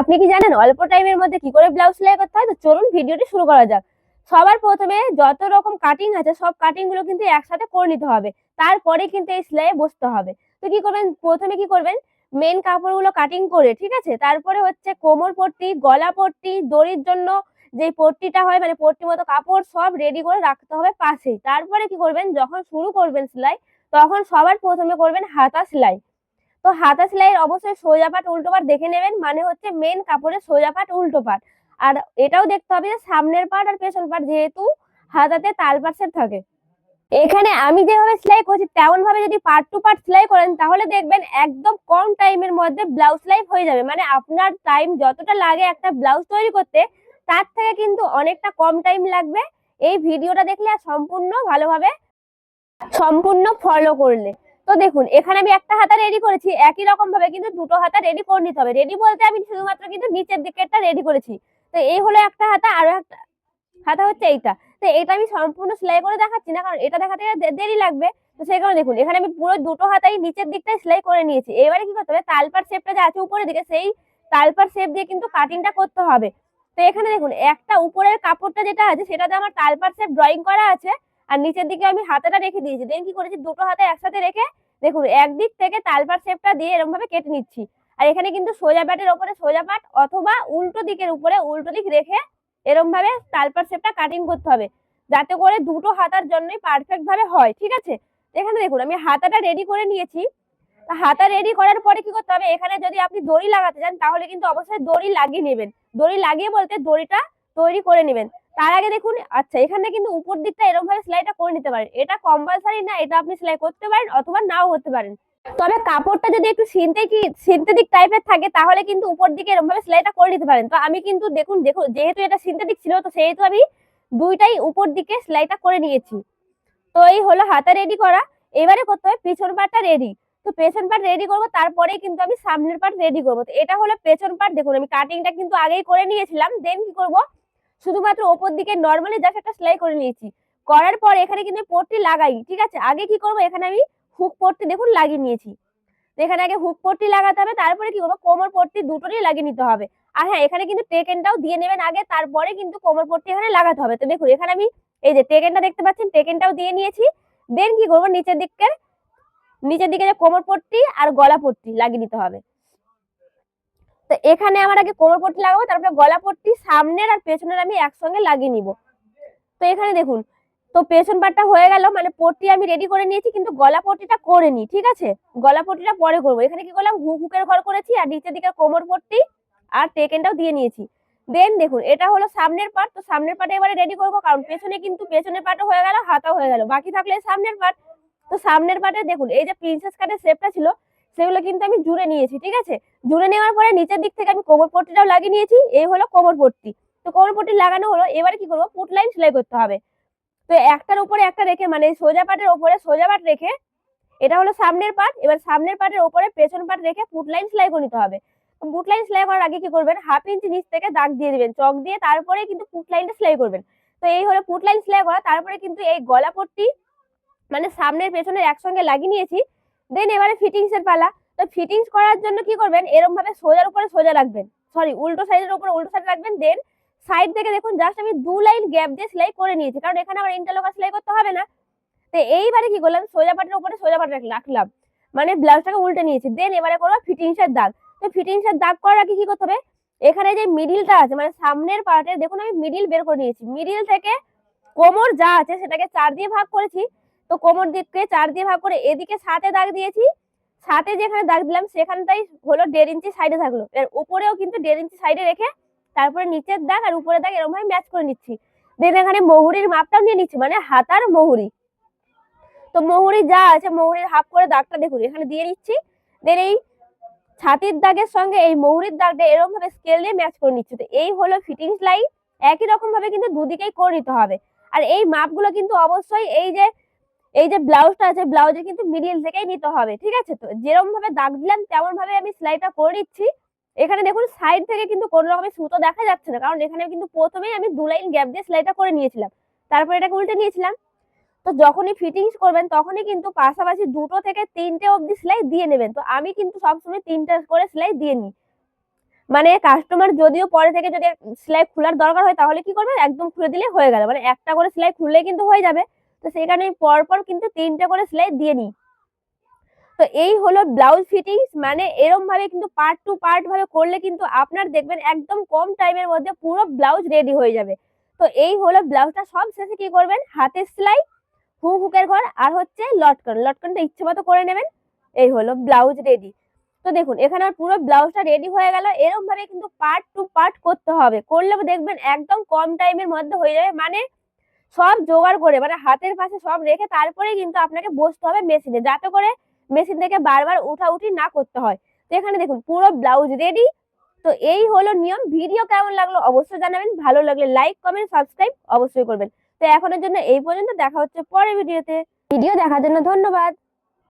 আপনি কি জানেন অল্প টাইমের মধ্যে কি করে ব্লাউজ সেলাই করতে হয়? তো চলুন ভিডিওটি শুরু করা যাক। সবার প্রথমে যত রকম কাটিং আছে, সব কাটিংগুলো কিন্তু একসাথে করে নিতে হবে। তারপরে কিন্তু এই সেলাই বসতে হবে। তো কি করবেন? প্রথমে কি করবেন? মেন কাপড়গুলো কাটিং করে, ঠিক আছে? তারপরে হচ্ছে কোমর পট্টি, গলা পট্টি, দড়ির জন্য যে পট্টিটা হয় মানে পট্টি মতো কাপড় সব রেডি করে রাখতে হবে পাশেই। তারপরে কি করবেন? যখন শুরু করবেন সেলাই, তখন সবার প্রথমে করবেন হাতা সেলাই। তো হাতা সেলাইয়ের অবশ্যই সোজা পাট, উল্টো পাট দেখে নেবেন। মানে হচ্ছে মেন কাপড়ের সোজা পাট, উল্টো পাট। আর এটাও দেখতে হবে যে সামনের পাট আর পেছন পাট যেহেতু হাতাতে তাল পাশের থাকে। এখানে আমি যেভাবে সেলাই করছি তেমন ভাবে যদি পার্ট টু পার্ট সেলাই করেন, তাহলে দেখবেন একদম কম টাইমের মধ্যে ব্লাউজ সেলাই হয়ে যাবে। মানে আপনার টাইম যতটা লাগে একটা ব্লাউজ তৈরি করতে, তার থেকে কিন্তু অনেকটা কম টাইম লাগবে। এই ভিডিওটা দেখলে আর সম্পূর্ণ ভালোভাবে, সম্পূর্ণ ফলো করলে। তো দেখুন, এখানে আমি একটা হাতা রেডি করেছি, একই রকম ভাবে কিন্তু দুটো হাতা রেডি করে নিতে হবে। রেডি বলতে আমি শুধুমাত্র কিন্তু নিচের দিকেরটা রেডি করেছি। তো এই হলো একটা হাতা, আরও একটা হাতা হচ্ছে এইটা। তো এটা আমি সম্পূর্ণ সেলাই করে দেখাচ্ছি না, কারণ এটা দেখাতে দেরি লাগবে। তো সেই কারণে দেখুন, এখানে আমি পুরো দুটো হাতাই নিচের দিকটাই সেলাই করে নিয়েছি। এবারে কি করতে হবে, তালপার শেপটা যে আছে উপরের দিকে, সেই তালপার শেপ দিয়ে কিন্তু কাটিংটা করতে হবে। তো এখানে দেখুন, একটা উপরের কাপড়টা যেটা আছে, সেটাতে আমার তালপার শেপ ড্রয়িং করা আছে। আর নিচের দিকে আমি হাতাটা রেখে দিয়েছি। দেন কি করেছি? দুটো হাতে একসাথে রেখে দেখুন, একদিক থেকে তালপার শেপটা দিয়ে এরকম ভাবে কেটে নিচ্ছি। আর এখানে কিন্তু সোজা পাটের ওপরে সোজা পাট অথবা উল্টো দিকের উপরে উল্টো দিক রেখে এরকম ভাবে তালপার শেপটা কাটিং করতে হবে। যাতে করে দুটো হাতার জন্যই পারফেক্ট ভাবে হয়, ঠিক আছে? এখানে দেখুন, আমি হাতাটা রেডি করে নিয়েছি। হাতা রেডি করার পরে কি করতে হবে? এখানে যদি আপনি দড়ি লাগাতে চান, তাহলে কিন্তু অবশ্যই দড়ি লাগিয়ে নেবেন। দড়ি লাগিয়ে বলতে দড়িটা তৈরি করে নেবেন। তার আগে দেখুন আচ্ছা এখানে কিন্তু উপর দিকটা এরকম ভাবে সেলাইটা করে নিতে পারেন। এটা কম্পালসারি না, এটা আপনি সেলাই করতে পারেন অথবা নাও করতে পারেন। তবে কাপড়টা যদি একটু সিনথেটিক সিনথেটিক টাইপের থাকে, তাহলে কিন্তু উপর দিকে এরকম ভাবে সেলাইটা করে নিতে পারেন। তো আমি কিন্তু দেখুন দেখুন, যেহেতু এটা সিনথেটিক ছিল, তো সেহেতু আমি দুইটাই উপর দিকে সেলাইটা করে নিয়েছি। তো এই হলো হাতা রেডি করা। এবারে করতে হবে পিছন পাটটা রেডি তো পেছন পাট রেডি করব তারপরে কিন্তু আমি সামনের পাট রেডি করব। তো এটা হলো পেছন পাট, দেখুন, আমি কাটিংটা কিন্তু আগেই করে নিয়েছিলাম। দেন কি করব? শুধুমাত্র ওপর দিকে নর্মালি জাস্ট একটা সেলাই করে নিয়েছি। করার পর এখানে কিন্তু পট্টি লাগাই, ঠিক আছে? আগে কি করব? এখানে আমি হুক পট্টি দেখুন লাগিয়ে নিয়েছি। এখানে আগে হুক পট্টি লাগাতে হবে, তারপরে কি করব? কোমর পট্টি দুটোরই লাগিয়ে নিতে হবে। আর হ্যাঁ এখানে কিন্তু টেকেনটাও দিয়ে নেবেন আগে, তারপরে কিন্তু কোমর পট্টি এখানে লাগাতে হবে। তো দেখুন, এখানে আমি এই যে টেকেনটা দেখতে পাচ্ছেন, টেকেনটাও দিয়ে নিয়েছি। দেন কি করব? নিচের দিকের নিচের দিকে যে কোমর পট্টি আর গলা পট্টি লাগিয়ে নিতে হবে। তো এখানে আমার আগে কোমর পট্টি লাগাবো, তারপরে গলা পট্টি, সামনের আর পেছনের আমি একসঙ্গে লাগিয়ে নিব। তো এখানে দেখুন, তো পেছন পাটটা হয়ে গেল মানে পট্টি আমি রেডি করে নিয়েছি, কিন্তু গলা পট্টিটা করে নি, ঠিক আছে? গলা পট্টিটা পরে করব। এখানে কি করলাম? হুক হুকের ঘর করেছি, আর নিচের দিকে কোমর পট্টি আর টেকেনটাও দিয়ে নিয়েছি। দেন দেখুন, এটা হলো সামনের পার্ট তো সামনের পার্টে এবারে রেডি করব, কারণ পেছনে কিন্তু পেছনের পার্টও হয়ে গেল, হাতাও হয়ে গেল। বাকি থাকলে সামনের পার্ট তো সামনের পার্টে দেখুন, এই যে প্রিন্সেস কাটের শেপটা ছিল সেগুলো কিন্তু আমি জুড়ে নিয়েছি, ঠিক আছে? জুড়ে নেওয়ার পরে নিচের দিক থেকে আমি কোমর পট্টিটাও লাগিয়ে নিয়েছি এই হলো কোমর পট্টি। তো কোমর পট্টি লাগানো হলো, এবারে কি করব? পুট লাইন সেলাই করতে হবে। তো একটার উপরে একটা রেখে মানে সোজা পাটের উপরে সোজা পাট রেখে, এটা হলো সামনের পাট, এবার সামনের পাটের উপরে পেছন পাট রেখে পুট লাইন সেলাই করে নিতে হবে। পুট লাইন সেলাই করার আগে কি করবেন? হাফ ইঞ্চি নিচ থেকে দাগ দিয়ে দিবেন, চক দিয়ে তারপরে কিন্তু পুট লাইনটা সেলাই করবেন। তো এই হলো পুট লাইন সেলাই করা, তারপরে কিন্তু এই গলা পট্টি মানে সামনের পেছনের একসঙ্গে লাগিয়ে নিয়েছি দেন এবারে ফিটিংস এর পালা। তো ফিটিংস করার জন্য কি করবেন? এরকম ভাবে সোজার উপরে সোজা রাখবেন। সরি উল্টো সাইডের উপরে উল্টো সাইড রাখবেন। দেন সাইড থেকে দেখুন জাস্ট আমি দু লাইন গ্যাপ দিয়ে সেলাই করে নিয়েছি। কারণ এখানে আমার ইন্টারলকার সেলাই করতে হবে না। তো এইবারে কি করলাম? সোজা পাটের উপরে সোজা পাট রাখলাম। মানে ব্লাউজটাকে উল্টে নিয়েছি। দেন এবারে করব ফিটিংস এর দাগ। তো ফিটিংস এর দাগ করার আগে কি করতে হবে? এখানে যে মিডিলটা আছে মানে সামনের পার্টে, দেখুন আমি মিডিল বের করে নিয়েছি। মিডিল থেকে কোমর যা আছে, সেটাকে চার দিয়ে ভাগ করেছি। তো কোমর দিককে চার দিয়ে ভাগ করে এদিকে সাতে দাগ দিয়েছি, সাথে যেখানে দাগ দিলাম সেখানটাই হলো দেড় ইঞ্চি সাইডে থাকল। এর উপরেও কিন্তু দেড় ইঞ্চি সাইডে রেখে তারপরে নিচের দাগ আর উপরের দাগ এরকম ভাবে ম্যাচ করে নিচ্ছি। দেন এখানে মহুরির মাপটাও নিয়ে নিচ্ছি মানে হাতার মহুরি। তো মহুরি যা আছে, মহুরির হাফ করে দাগটা দেখুন, এখানে দিয়ে নিচ্ছি দেন এই ছাতির দাগের সঙ্গে এই মহুরির দাগটা এরকম ভাবে স্কেল দিয়ে ম্যাচ করে নিচ্ছি। তো এই হলো ফিটিংস লাইন একই রকম ভাবে কিন্তু দুদিকেই করে নিতে হবে। আর এই মাপগুলো কিন্তু অবশ্যই এই যে এই যে ব্লাউজটা আছে ব্লাউজে কিন্তু মিডিল থেকেই নিতে হবে, ঠিক আছে তো? যেরকম ভাবে দাগ দিলাম, তেমন ভাবে আমি সেলাইটা করে নিচ্ছি। এখানে দেখুন সাইড থেকে কিন্তু কোনো রকমের সুতো দেখা যাচ্ছে না, কারণ এখানে কিন্তু প্রথমেই আমি দু লাইন গ্যাপ দিয়ে সেলাইটা করে নিয়েছিলাম। তারপর এটাকে উল্টে নিয়েছিলাম। তো যখনই ফিটিংস করবেন, তখনই কিন্তু পাশাপাশি দুটো থেকে তিনটে অবধি সেলাই দিয়ে নেবেন। তো আমি কিন্তু সবসময় তিনটে করে সেলাই দিয়ে নিই। মানে কাস্টমার যদিও পরে থেকে যদি সেলাই খোলার দরকার হয়, তাহলে কি করবে একদম খুলে দিলে হয়ে গেল। মানে একটা করে সেলাই খুললে কিন্তু হয়ে যাবে। তো কারণে আমি পরপর কিন্তু তিনটা করে সেলাই দিয়ে নিই। তো এই হলো ব্লাউজ ফিটিংস মানে এরম ভাবে কিন্তু পার্ট টু পার্ট ভাবে করলে কিন্তু আপনার দেখবেন একদম কম টাইমের মধ্যে পুরো ব্লাউজ রেডি হয়ে যাবে। তো এই হলো ব্লাউজটা সব শেষে কি করবেন? হাতের সেলাই হুক হুকের ঘর আর হচ্ছে লটকন। লটকনটা ইচ্ছে মতো করে নেবেন, এই হলো ব্লাউজ রেডি তো দেখুন, এখানে পুরো ব্লাউজটা রেডি হয়ে গেল। এরকম ভাবে কিন্তু পার্ট টু পার্ট করতে হবে। করলে দেখবেন একদম কম টাইমের মধ্যে হয়ে যাবে। মানে সব জোগাড় করে মানে হাতের পাশে সব রেখে তারপরে কিন্তু আপনাকে বসতে হবে মেশিনে, যাতে করে মেশিন থেকে বারবার উঠা উঠি না করতে হয়। তো এখানে দেখুন, পুরো ব্লাউজ রেডি তো এই হলো নিয়ম, ভিডিও কেমন লাগল অবশ্যই জানাবেন, ভালো লাগলে লাইক কমেন্ট সাবস্ক্রাইব অবশ্যই করবেন। তো এখনের জন্য এই পর্যন্ত, দেখা হচ্ছে পরে ভিডিওতে। ভিডিও দেখার জন্য ধন্যবাদ।